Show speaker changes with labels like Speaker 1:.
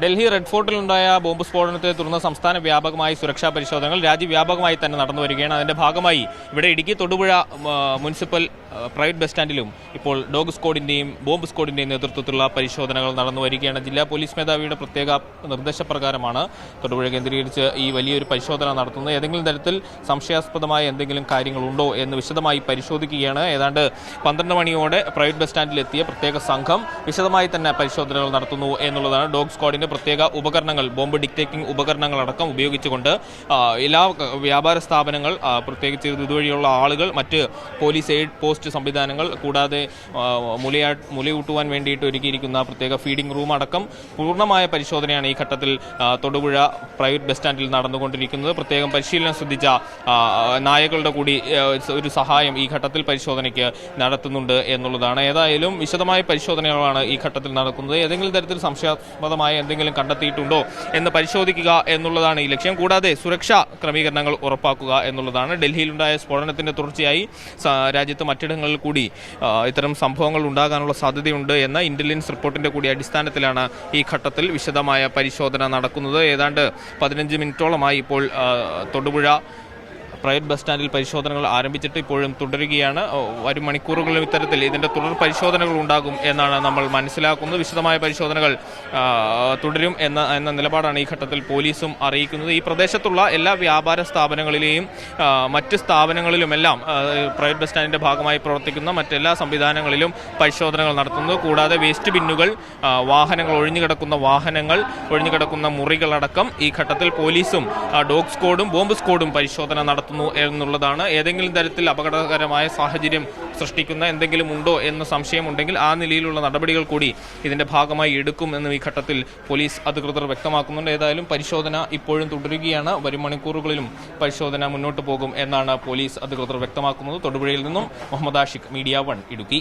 Speaker 1: Delhi red ഫോർട്ടിലുണ്ടായ bomb സ്ഫോടനത്തെ തുടർന്ന് സംസ്ഥാന വ്യാപകമായി സുരക്ഷാ പരിശോധനകൾ രാജ്യവ്യാപകമായി തന്നെ നടന്നു വരികയാണ്. അതിന്റെ ഭാഗമായി ഇവിടെ Idukki Thodupuzha municipal private bus സ്റ്റാൻഡിലും ഇപ്പോൾ ഡോഗ് സ്ക്വാഡിന്റെയും ബോംബ് സ്ക്വാഡിന്റെയും നേതൃത്വത്തിലുള്ള പരിശോധനകൾ നടന്നു വരികയാണ്. ജില്ലാ പോലീസ് മേധാവിയുടെ പ്രത്യേക നിർദ്ദേശപ്രകാരമാണ് തൊടുപുഴ കേന്ദ്രീകരിച്ച് ഈ വലിയൊരു പരിശോധന നടത്തുന്നത്. ഏതെങ്കിലും തരത്തിൽ സംശയാസ്പദമായ എന്തെങ്കിലും കാര്യങ്ങളുണ്ടോ എന്ന് വിശദമായി പരിശോധിക്കുകയാണ്. ഏതാണ്ട് പന്ത്രണ്ട് മണിയോടെ പ്രൈവറ്റ് ബസ് സ്റ്റാൻഡിലെത്തിയ പ്രത്യേക സംഘം വിശദമായി തന്നെ പരിശോധനകൾ നടത്തുന്നു എന്നുള്ളതാണ് ഡോഗ് സ്ക്വാഡിന്റെ പ്രത്യേക ഉപകരണങ്ങൾ ബോംബ് ഡിറ്റക്ടിംഗ് ഉപകരണങ്ങളടക്കം ഉപയോഗിച്ചുകൊണ്ട് എല്ലാ വ്യാപാര സ്ഥാപനങ്ങൾ പ്രത്യേകിച്ച് ഇതുവഴിയുള്ള ആളുകൾ മറ്റ് പോലീസ് എയ്ഡ് പോസ്റ്റ് സംവിധാനങ്ങൾ കൂടാതെ മുലയാ മുലയൂട്ടുവാൻ വേണ്ടിയിട്ട് ഒരുക്കിയിരിക്കുന്ന പ്രത്യേക ഫീഡിംഗ് റൂം അടക്കം പൂർണമായ പരിശോധനയാണ് ഈ ഘട്ടത്തിൽ തൊടുപുഴ പ്രൈവറ്റ് ബസ് സ്റ്റാൻഡിൽ നടന്നുകൊണ്ടിരിക്കുന്നത്. പ്രത്യേകം പരിശീലനം ശ്രദ്ധിച്ച നായകളുടെ കൂടി ഒരു സഹായം ഈ ഘട്ടത്തിൽ പരിശോധനയ്ക്ക് നടത്തുന്നുണ്ട് എന്നുള്ളതാണ്. ഏതായാലും വിശദമായ പരിശോധനകളാണ് ഈ ഘട്ടത്തിൽ നടക്കുന്നത്. ഏതെങ്കിലും തരത്തിൽ സംശയാസ്പദമായ എന്തെങ്കിലും കണ്ടെത്തിയിട്ടുണ്ടോ എന്ന് പരിശോധിക്കുക എന്നുള്ളതാണ് ഈ ലക്ഷ്യം. കൂടാതെ സുരക്ഷാ ക്രമീകരണങ്ങൾ ഉറപ്പാക്കുക എന്നുള്ളതാണ്. ഡൽഹിയിലുണ്ടായ സ്ഫോടനത്തിന്റെ തുടർച്ചയായി രാജ്യത്ത് മറ്റിടങ്ങളിൽ കൂടി ഇത്തരം സംഭവങ്ങൾ ഉണ്ടാകാനുള്ള സാധ്യതയുണ്ട് എന്ന ഇന്റലിജൻസ് റിപ്പോർട്ടിന്റെ കൂടി അടിസ്ഥാനത്തിലാണ് ഈ ഘട്ടത്തിൽ വിശദമായ പരിശോധന നടക്കുന്നത്. ഏതാണ്ട് പതിനഞ്ച് മിനിറ്റോളമായി ഇപ്പോൾ തൊടുപുഴ പ്രൈവറ്റ് ബസ് സ്റ്റാൻഡിൽ പരിശോധനകൾ ആരംഭിച്ചിട്ട് ഇപ്പോഴും തുടരുകയാണ്. വരും മണിക്കൂറുകളിലും ഇത്തരത്തിൽ ഇതിന്റെ തുടർ പരിശോധനകൾ ഉണ്ടാകും എന്നാണ് നമ്മൾ മനസ്സിലാക്കുന്നത്. വിശദമായ പരിശോധനകൾ തുടരും എന്ന എന്ന നിലപാടാണ് ഈ ഘട്ടത്തിൽ പോലീസും അറിയിക്കുന്നത്. ഈ പ്രദേശത്തുള്ള എല്ലാ വ്യാപാര സ്ഥാപനങ്ങളിലെയും മറ്റ് സ്ഥാപനങ്ങളിലുമെല്ലാം പ്രൈവറ്റ് ബസ് സ്റ്റാൻഡിന്റെ ഭാഗമായി പ്രവർത്തിക്കുന്ന മറ്റെല്ലാ സംവിധാനങ്ങളിലും പരിശോധനകൾ നടത്തുന്നു. കൂടാതെ വേസ്റ്റ് ബിന്നുകൾ വാഹനങ്ങൾ ഒഴിഞ്ഞുകിടക്കുന്ന വാഹനങ്ങൾ ഒഴിഞ്ഞുകിടക്കുന്ന മുറികളടക്കം ഈ ഘട്ടത്തിൽ പോലീസും ഡോഗ് സ്ക്വാഡും ബോംബ് സ്ക്വാഡും പരിശോധന നടത്തുന്നു. എന്നുള്ളതാണ് ഏതെങ്കിലും തരത്തിൽ അപകടകരമായ സാഹചര്യം സൃഷ്ടിക്കുന്ന എന്തെങ്കിലും ഉണ്ടോ എന്ന് സംശയമുണ്ടെങ്കിൽ ആ നിലയിലുള്ള നടപടികൾ കൂടി ഇതിന്റെ ഭാഗമായി എടുക്കും എന്നും ഈ ഘട്ടത്തിൽ പോലീസ് അധികൃതർ വ്യക്തമാക്കുന്നുണ്ട്. ഏതായാലും പരിശോധന ഇപ്പോഴും തുടരുകയാണ്. വരും മണിക്കൂറുകളിലും പരിശോധന മുന്നോട്ട് പോകും എന്നാണ് പോലീസ് അധികൃതർ വ്യക്തമാക്കുന്നത്. തൊടുപുഴയിൽ നിന്നും മുഹമ്മദ് ആഷിഖ് മീഡിയ വൺ ഇടുക്കി.